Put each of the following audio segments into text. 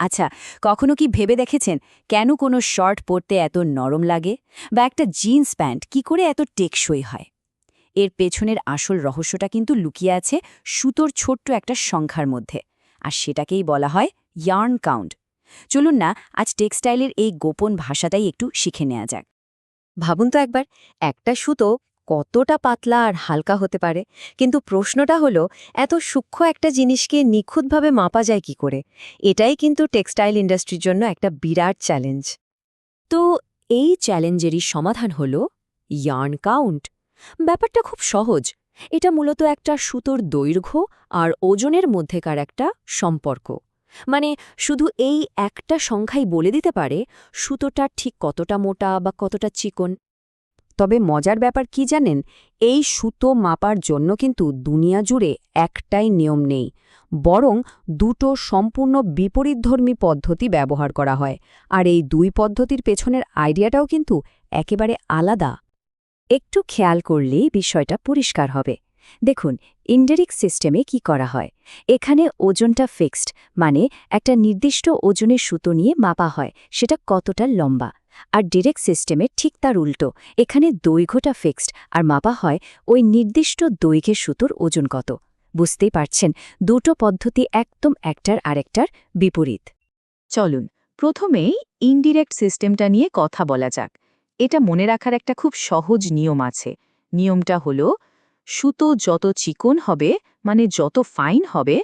আচ্ছা কখনো কি ভেবে দেখেছেন কেন কোনো শর্ট পরতে এত নরম লাগে? বা একটা জিন্স প্যান্ট কি করে এত টেকসই হয়? এর পেছনের আসল রহস্যটা কিন্তু লুকিয়ে আছে সুতোর ছোট্ট একটা সংখ্যার মধ্যে। আর সেটাকেই বলা হয় ইয়ার্ন কাউন্ট চলুন না, আজ টেক্সটাইলের এই গোপন ভাষাটাই একটু শিখে নেওয়া যাক। ভাবুন তো একবার, একটা সুতো কতটা পাতলা আর হালকা হতে পারে, কিন্তু প্রশ্নটা হলো, এত সূক্ষ্ম একটা জিনিসকে নিখুঁতভাবে মাপা যায় কি করে? এটাই কিন্তু টেক্সটাইল ইন্ডাস্ট্রির জন্য একটা বিরাট চ্যালেঞ্জ। তো এই চ্যালেঞ্জেরই সমাধান হল ইয়ার্ন কাউন্ট ব্যাপারটা খুব সহজ। এটা মূলত একটা সুতোর দৈর্ঘ্য আর ওজনের মধ্যেকার একটা সম্পর্ক। মানে শুধু এই একটা সংখ্যাই বলে দিতে পারে সুতোটা ঠিক কতটা মোটা বা কতটা চিকন। তবে মজার ব্যাপার কি জানেন? এই সুতো মাপার জন্য কিন্তু দুনিয়া জুড়ে একটাই নিয়ম নেই, বরং দুটো সম্পূর্ণ বিপরীতধর্মী পদ্ধতি ব্যবহার করা হয়, আর এই দুই পদ্ধতির পেছনের আইডিয়াটাও কিন্তু একেবারে আলাদা। একটু খেয়াল করলেই বিষয়টা পরিষ্কার হবে। দেখুন ইন্ডাইরেক্ট সিস্টেমে কি করা হয়? এখানে ওজনটা ফিক্সড মানে একটা নির্দিষ্ট ওজনের সুতো নিয়ে মাপা হয়, সেটা কতটা লম্বা। আর ডিরেক্ট সিস্টেমে ঠিক তার উল্টো, এখানে দৈর্ঘ্যটা ফিক্সড, আর মাপা হয় ওই নির্দিষ্ট দৈর্ঘ্যের সুতোর ওজন কত। বুঝতেই পারছেন, দুটো পদ্ধতি একদম একটার আরেকটার বিপরীত। চলুন, প্রথমেই ইনডিরেক্ট সিস্টেমটা নিয়ে কথা বলা যাক। এটা মনে রাখার একটা খুব সহজ নিয়ম আছে। নিয়মটা হলো সুতো যত চিকন হবে মানে যত ফাইন হবে,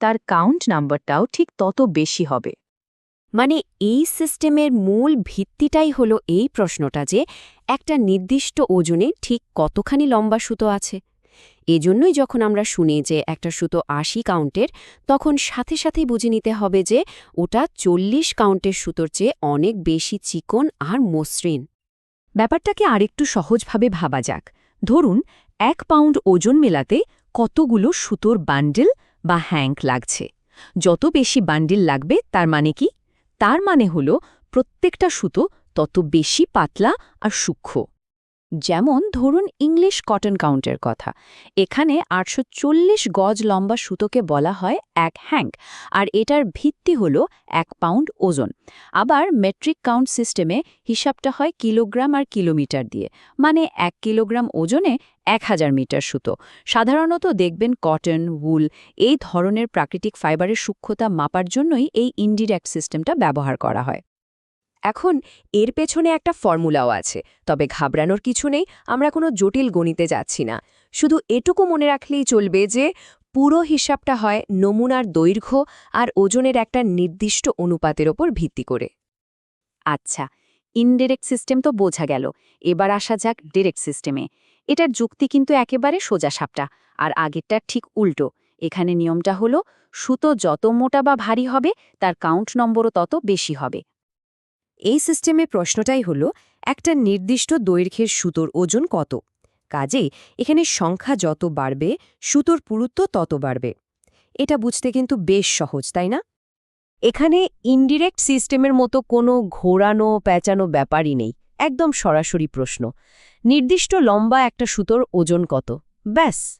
তার কাউন্ট নাম্বারটাও ঠিক তত বেশি হবে। মানে এই সিস্টেমের মূল ভিত্তিটাই হলো এই প্রশ্নটা যে, একটা নির্দিষ্ট ওজনে ঠিক কতখানি লম্বা সুতো আছে। এজন্যই যখন আমরা শুনি যে একটা সুতো আশি কাউন্টের তখন সাথে সাথেই বুঝে নিতে হবে যে, ওটা চল্লিশ কাউন্টের সুতোর চেয়ে অনেক বেশি চিকন আর মসৃণ। ব্যাপারটাকে আরেকটু সহজভাবে ভাবা যাক। ধরুন এক পাউন্ড ওজন মেলাতে কতগুলো সুতোর বান্ডেল বা হ্যাঙ্ক লাগছে। যত বেশি বান্ডিল লাগবে, তার মানে কি? তার মানে হল, প্রত্যেকটা সুতো তত বেশি পাতলা আর সূক্ষ্ম। যেমন ধরুন ইংলিশ কটন কাউন্টের কথা। এখানে আটশো চল্লিশ গজ লম্বা সুতোকে বলা হয় এক হ্যাঙ্ক, আর এটার ভিত্তি হল এক পাউন্ড ওজন। আবার মেট্রিক কাউন্ট সিস্টেমে হিসাবটা হয় কিলোগ্রাম আর কিলোমিটার দিয়ে মানে এক কিলোগ্রাম ওজনে এক হাজার মিটার সুতো। সাধারণত দেখবেন কটন, উল এই ধরনের প্রাকৃতিক ফাইবারের সূক্ষ্মতা মাপার জন্যই এই ইনডিরেক্ট সিস্টেমটা ব্যবহার করা হয়। এখন এর পেছনে একটা ফর্মুলাও আছে, তবে ঘাবড়ানোর কিছু নেই, আমরা কোনো জটিল গণিতে যাচ্ছি না। শুধু এটুকু মনে রাখলেই চলবে যে, পুরো হিসাবটা হয় নমুনার দৈর্ঘ্য আর ওজনের একটা নির্দিষ্ট অনুপাতের ওপর ভিত্তি করে। আচ্ছা ইনডিরেক্ট সিস্টেম তো বোঝা গেল, এবার আসা যাক ডিরেক্ট সিস্টেমে। এটার যুক্তি কিন্তু একেবারে সোজা সাপটা, আর আগেরটা ঠিক উল্টো। এখানে নিয়মটা হলো, সুতো যত মোটা বা ভারী হবে, তার কাউন্ট নম্বরও তত বেশি হবে। এই সিস্টেমে প্রশ্নটাই হল, একটা নির্দিষ্ট দৈর্ঘ্যের সুতোর ওজন কত? কাজেই এখানে সংখ্যা যত বাড়বে, সুতোর পুরুত্ব তত বাড়বে। এটা বুঝতে কিন্তু বেশ সহজ, তাই না? এখানে ইনডিরেক্ট সিস্টেমের মতো কোনো ঘোরানো, প্যাঁচানো ব্যাপারই নেই। একদম সরাসরি প্রশ্ন। নির্দিষ্ট লম্বা একটা সুতোর ওজন কত? ব্যাস।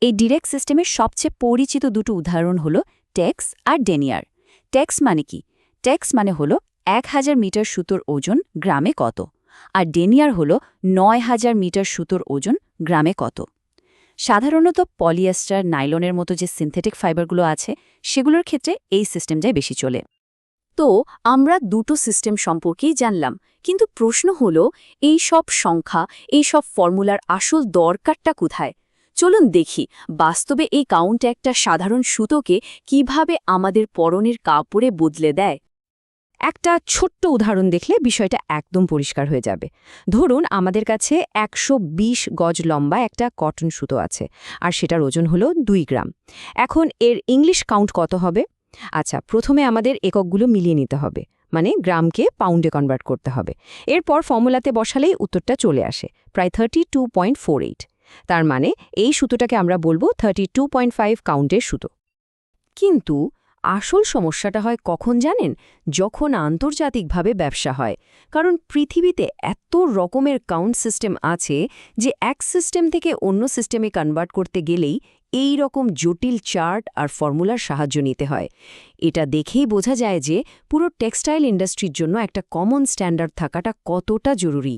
এই ডিরেক্ট সিস্টেমের সবচেয়ে পরিচিত দুটো উদাহরণ হল, টেক্স আর ডেনিয়ার। টেক্স মানে কি? টেক্স মানে হলো এক হাজার মিটার সুতোর ওজন গ্রামে কত? আর ডেনিয়ার হল নয় হাজার মিটার সুতোর ওজন গ্রামে কত? সাধারণত পলিয়েস্টার, নাইলনের মতো যে সিনথেটিক ফাইবারগুলো আছে, সেগুলোর ক্ষেত্রে এই সিস্টেমটাই বেশি চলে। তো আমরা দুটো সিস্টেম সম্পর্কেই জানলাম, কিন্তু প্রশ্ন হল, এই সব সংখ্যা, এই সব ফর্মুলার আসল দরকারটা কোথায়? চলুন দেখি, বাস্তবে এই কাউন্ট একটা সাধারণ সুতোকে কীভাবে আমাদের পরনের কাপড়ে বদলে দেয়? একটা ছোট্ট উদাহরণ দেখলে বিষয়টা একদম পরিষ্কার হয়ে যাবে। ধরুন, আমাদের কাছে একশো বিশ গজ লম্বা একটা কটন সুতো আছে, আর সেটার ওজন হলো দুই গ্রাম। এখন এর ইংলিশ কাউন্ট কত হবে? আচ্ছা প্রথমে আমাদের এককগুলো মিলিয়ে নিতে হবে মানে গ্রামকে পাউন্ডে কনভার্ট করতে হবে। এরপর ফর্মুলাতে বসালেই উত্তরটা চলে আসে, প্রায় থার্টি তার মানে এই সুতোটাকে আমরা বলব থার্টি কাউন্টের সুতো। কিন্তু আসল সমস্যাটা হয় কখন জানেন? যখন আন্তর্জাতিকভাবে ব্যবসা হয়। কারণ পৃথিবীতে এত রকমের কাউন্ট সিস্টেম আছে যে এক সিস্টেম থেকে অন্য সিস্টেমে কনভার্ট করতে গেলেই এই রকম জটিল চার্ট আর ফর্মুলার সাহায্য নিতে হয়। এটা দেখেই বোঝা যায় যে পুরো টেক্সটাইল ইন্ডাস্ট্রির জন্য একটা কমন স্ট্যান্ডার্ড থাকাটা কতটা জরুরি।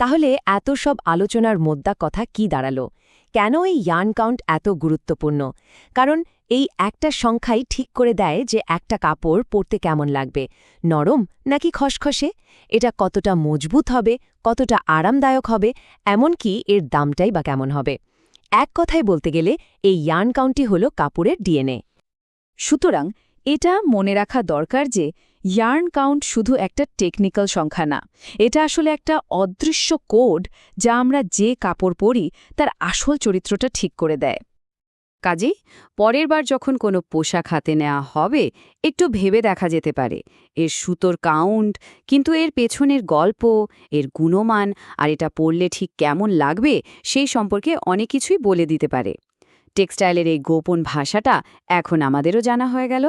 তাহলে এত সব আলোচনার মোদ্দা কথা কি দাঁড়াল? কেন এই ইয়ান কাউন্ট এত গুরুত্বপূর্ণ? কারণ এই একটা সংখ্যাই ঠিক করে দেয় যে একটা কাপড় পরতে কেমন লাগবে। নরম নাকি খসখসে? এটা কতটা মজবুত হবে, কতটা আরামদায়ক হবে, এমনকি এর দামটাই বা কেমন হবে। এক কথায় বলতে গেলে এই ইয়ার্ন কাউন্টই হল কাপড়ের ডিএনএ সুতরাং এটা মনে রাখা দরকার যে ইয়ার্ন কাউন্ট শুধু একটা টেকনিক্যাল সংখ্যা না, এটা আসলে একটা অদৃশ্য কোড যা আমরা যে কাপড় পরি তার আসল চরিত্রটা ঠিক করে দেয়। কাজেই পরের বার যখন কোনো পোশাক হাতে নেওয়া হবে, একটু ভেবে দেখা যেতে পারে। এর সুতোর কাউন্ট, কিন্তু এর পেছনের গল্প, এর গুণমান আর এটা পড়লে ঠিক কেমন লাগবে, সেই সম্পর্কে অনেক কিছুই বলে দিতে পারে। টেক্সটাইলের এই গোপন ভাষাটা এখন আমাদেরও জানা হয়ে গেল।